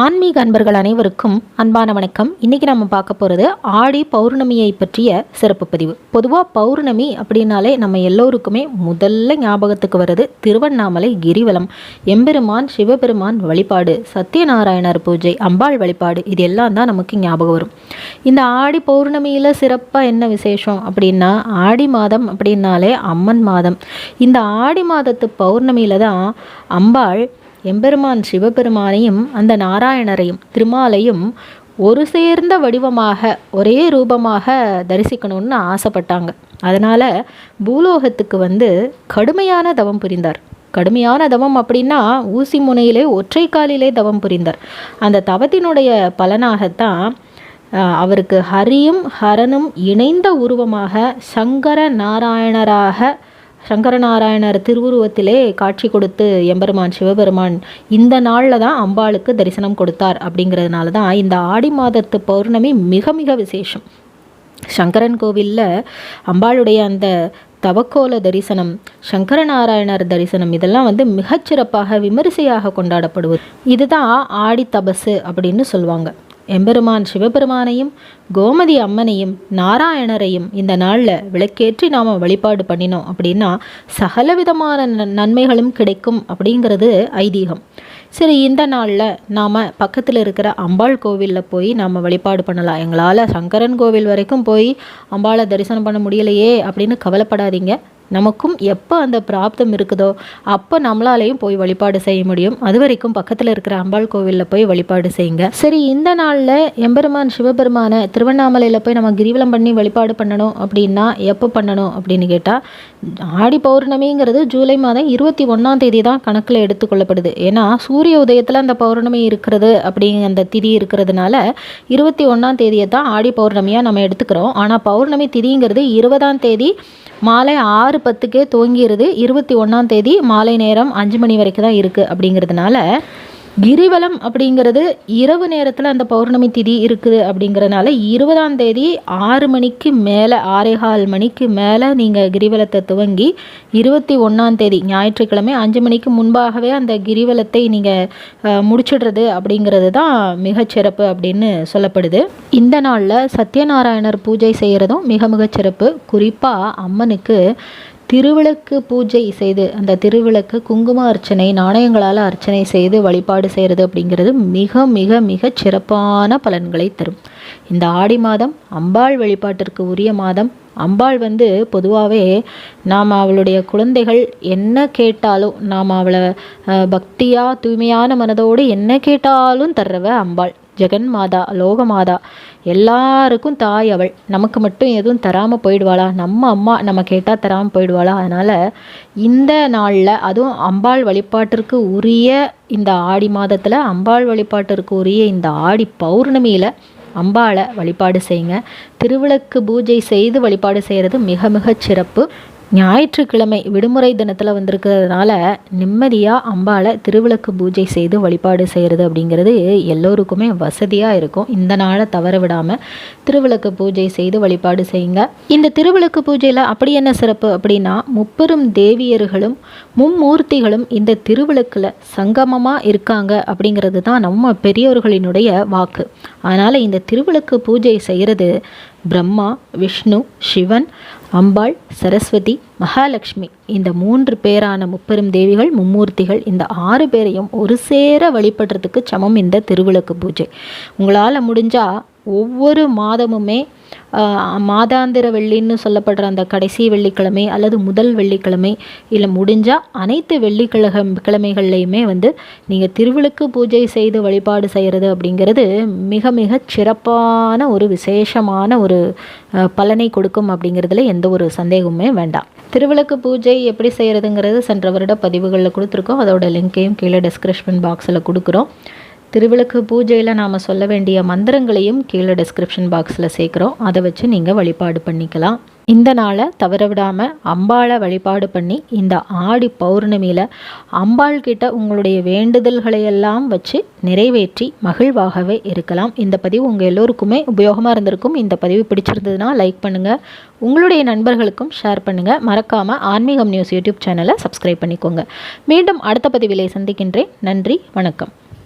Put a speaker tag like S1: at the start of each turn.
S1: ஆன்மீக அன்பர்கள் அனைவருக்கும் அன்பான வணக்கம். இன்றைக்கி நம்ம பார்க்க போகிறது ஆடி பௌர்ணமியை பற்றிய சிறப்பு பதிவு. பொதுவாக பௌர்ணமி அப்படின்னாலே நம்ம எல்லோருக்குமே முதல்ல ஞாபகத்துக்கு வருது திருவண்ணாமலை கிரிவலம். எம்பெருமான் சிவபெருமான் வழிபாடு சத்யநாராயணர் பூஜை அம்பாள் வழிபாடு இது எல்லாம் தான் நமக்கு ஞாபகம் வரும். இந்த ஆடி பௌர்ணமியில் சிறப்பாக என்ன விசேஷம் அப்படின்னா ஆடி மாதம் அப்படின்னாலே அம்மன் மாதம். இந்த ஆடி மாதத்து பௌர்ணமியில் தான் அம்பாள் எம்பெருமான் சிவபெருமானையும் அந்த நாராயணரையும் திருமாலையும் ஒரு சேர்ந்த வடிவமாக ஒரே ரூபமாக தரிசிக்கணும்னு ஆசைப்பட்டாங்க. அதனால் பூலோகத்துக்கு வந்து கடுமையான தவம் புரிந்தார். கடுமையான தவம் அப்படின்னா ஊசி முனையிலே ஒற்றை காலிலே தவம் புரிந்தார். அந்த தவத்தினுடைய பலனாகத்தான் அவருக்கு ஹரியும் ஹரனும் இணைந்த உருவமாக சங்கர நாராயணராக சங்கரநாராயணர் திருவுருவத்திலே காட்சி கொடுத்து எம்பெருமான் சிவபெருமான் இந்த நாளில் தான் அம்பாளுக்கு தரிசனம் கொடுத்தார் அப்படிங்கிறதுனால தான் இந்த ஆடி மாதத்து பௌர்ணமி மிக மிக விசேஷம். சங்கரன் கோவிலில் அம்பாளுடைய அந்த தவக்கோல தரிசனம் சங்கரநாராயணர் தரிசனம் இதெல்லாம் வந்து மிகச்சிறப்பாக விமரிசையாக கொண்டாடப்படுவது. இதுதான் ஆடி தபசு அப்படின்னு சொல்லுவாங்க. எம்பெருமான் சிவபெருமானையும் கோமதி அம்மனையும் நாராயணரையும் இந்த நாளில் விளக்கேற்றி நாம் வழிபாடு பண்ணினோம் அப்படின்னா சகலவிதமான நன்மைகளும் கிடைக்கும் அப்படிங்கிறது ஐதீகம். சரி இந்த நாளில் நாம் பக்கத்தில் இருக்கிற அம்பாள் கோவிலில் போய் நாம் வழிபாடு பண்ணலாம். எங்களால் சங்கரன் கோவில் வரைக்கும் போய் அம்பாளை தரிசனம் பண்ண முடியலையே அப்படின்னு கவலைப்படாதீங்க. நமக்கும் எப்போ அந்த பிராப்தம் இருக்குதோ அப்போ நம்மளாலையும் போய் வழிபாடு செய்ய முடியும். அது வரைக்கும் பக்கத்தில் இருக்கிற அம்பாள் கோவிலில் போய் வழிபாடு செய்யுங்க. சரி இந்த நாளில் எம்பெருமான் சிவபெருமானை திருவண்ணாமலையில் போய் நம்ம கிரிவலம் பண்ணி வழிபாடு பண்ணணும் அப்படின்னா எப்போ பண்ணணும் அப்படின்னு கேட்டால் ஆடி பௌர்ணமிங்கிறது ஜூலை மாதம் இருபத்தி ஒன்றாம் தேதி தான் கணக்கில் எடுத்துக்கொள்ளப்படுது. ஏன்னா சூரிய உதயத்தில் அந்த பௌர்ணமி இருக்கிறது அப்படிங்கிற அந்த திதி இருக்கிறதுனால இருபத்தி ஒன்றாம் தேதியை தான் ஆடி பௌர்ணமியாக நம்ம எடுத்துக்கிறோம். ஆனால் பௌர்ணமி திதிங்கிறது இருபதாம் தேதி மாலை ஆறு பத்துக்கே துவங்கிடுது. இருபத்தி ஒன்றாம் தேதி மாலை நேரம் அஞ்சு மணி வரைக்கும் தான் இருக்குது அப்படிங்கிறதுனால கிரிவலம் அப்படிங்கிறது இரவு நேரத்தில் அந்த பௌர்ணமி திதி இருக்குது அப்படிங்கிறனால இருபதாம் தேதி ஆறு மணிக்கு மேலே ஆறேகால் மணிக்கு மேலே நீங்கள் கிரிவலத்தை துவங்கி இருபத்தி ஒன்றாம் தேதி ஞாயிற்றுக்கிழமை அஞ்சு மணிக்கு முன்பாகவே அந்த கிரிவலத்தை நீங்கள் முடிச்சிடுறது அப்படிங்கிறது தான் மிகச்சிறப்பு அப்படின்னு சொல்லப்படுது. இந்த நாளில் சத்யநாராயணர் பூஜை செய்கிறதும் மிக மிகச்சிறப்பு குறிப்பாக அம்மனுக்கு திருவிளக்கு பூஜை செய்து அந்த திருவிளக்கு குங்கும அர்ச்சனை நாணயங்களால் அர்ச்சனை செய்து வழிபாடு செய்கிறது அப்படிங்கிறது மிக மிக மிக சிறப்பான பலன்களை தரும். இந்த ஆடி மாதம் அம்பாள் வழிபாட்டிற்கு உரிய மாதம். அம்பாள் வந்து பொதுவாகவே நாம் அவளுடைய குழந்தைகள் என்ன கேட்டாலும் நாம் அவளை பக்தியாக தூய்மையான மனதோடு என்ன கேட்டாலும் தர்றவ அம்பாள். ஜெகன் மாதா லோகமாதா எல்லாருக்கும் தாய் அவள். நமக்கு மட்டும் எதுவும் தராமல் போயிடுவாளா? நம்ம அம்மா நம்ம கேட்டால் தராமல் போயிடுவாளா? அதனால் இந்த நாளில் அதுவும் அம்பாள் வழிபாட்டிற்கு உரிய இந்த ஆடி மாதத்தில் அம்பாள் வழிபாட்டிற்கு உரிய இந்த ஆடி பௌர்ணமியில் அம்பாளை வழிபாடு செய்யுங்க. திருவிளக்கு பூஜை செய்து வழிபாடு செய்கிறது மிக மிக சிறப்பு. ஞாயிற்றுக்கிழமை விடுமுறை தினத்தில் வந்திருக்கிறதுனால நிம்மதியாக அம்பாவை திருவிளக்கு பூஜை செய்து வழிபாடு செய்கிறது அப்படிங்கிறது எல்லோருக்குமே வசதியாக இருக்கும். இந்த நாளை தவற விடாமல் திருவிளக்கு பூஜை செய்து வழிபாடு செய்யுங்க. இந்த திருவிளக்கு பூஜையில் அப்படி என்ன சிறப்பு அப்படின்னா முப்பெரும் தேவியர்களும் மும்மூர்த்திகளும் இந்த திருவிளக்கில் சங்கமமாக இருக்காங்க அப்படிங்கிறது தான் நம்ம பெரியோர்களினுடைய வாக்கு. அதனால் இந்த திருவிளக்கு பூஜை செய்கிறது பிரம்மா விஷ்ணு சிவன் அம்பாள் சரஸ்வதி மகாலட்சுமி இந்த மூன்று பேரான முப்பெரும் தேவிகள் மும்மூர்த்திகள் இந்த ஆறு பேரையும் ஒரு சேர வழிபடுறதுக்கு சமம் இந்த திருவிளக்கு பூஜை. உங்களால் முடிஞ்சால் ஒவ்வொரு மாதமுமே மாதாந்திர வெள்ளின்னு சொல்லப்படுற அந்த கடைசி வெள்ளிக்கிழமை அல்லது முதல் வெள்ளிக்கிழமை இல்லை முடிஞ்சால் அனைத்து வெள்ளிக்கிழக கிழமைகள்லையுமே வந்து நீங்கள் திருவிளக்கு பூஜை செய்து வழிபாடு செய்கிறது அப்படிங்கிறது மிக மிக சிறப்பான ஒரு விசேஷமான ஒரு பலனை கொடுக்கும் அப்படிங்கிறதுல எந்த ஒரு சந்தேகமுமே வேண்டாம். திருவிளக்கு பூஜை எப்படி செய்கிறதுங்கிறது சென்ற வருட பதிவுகளில் கொடுத்துருக்கோம். அதோட லிங்க்கையும் கீழே டிஸ்கிரிப்ஷன் பாக்ஸில் கொடுக்குறோம். திருவிளக்கு பூஜையில் நாம் சொல்ல வேண்டிய மந்திரங்களையும் கீழே டிஸ்கிரிப்ஷன் பாக்ஸில் சேர்க்குறோம். அதை வச்சு நீங்கள் வழிபாடு பண்ணிக்கலாம். இந்த நாளை தவற விடாமல் அம்பாளை வழிபாடு பண்ணி இந்த ஆடி பௌர்ணமியில் அம்பாள் கிட்ட உங்களுடைய வேண்டுதல்களை எல்லாம் வச்சு நிறைவேற்றி மகிழ்வாகவே இருக்கலாம். இந்த பதிவு உங்கள் எல்லோருக்குமே உபயோகமாக இருந்திருக்கும். இந்த பதிவு பிடிச்சிருந்ததுன்னா லைக் பண்ணுங்கள் உங்களுடைய நண்பர்களுக்கும் ஷேர் பண்ணுங்கள் மறக்காமல் ஆன்மீகம் நியூஸ் யூடியூப் சேனலை சப்ஸ்கிரைப் பண்ணிக்கோங்க. மீண்டும் அடுத்த பதிவிலை சந்திக்கின்றேன். நன்றி வணக்கம்.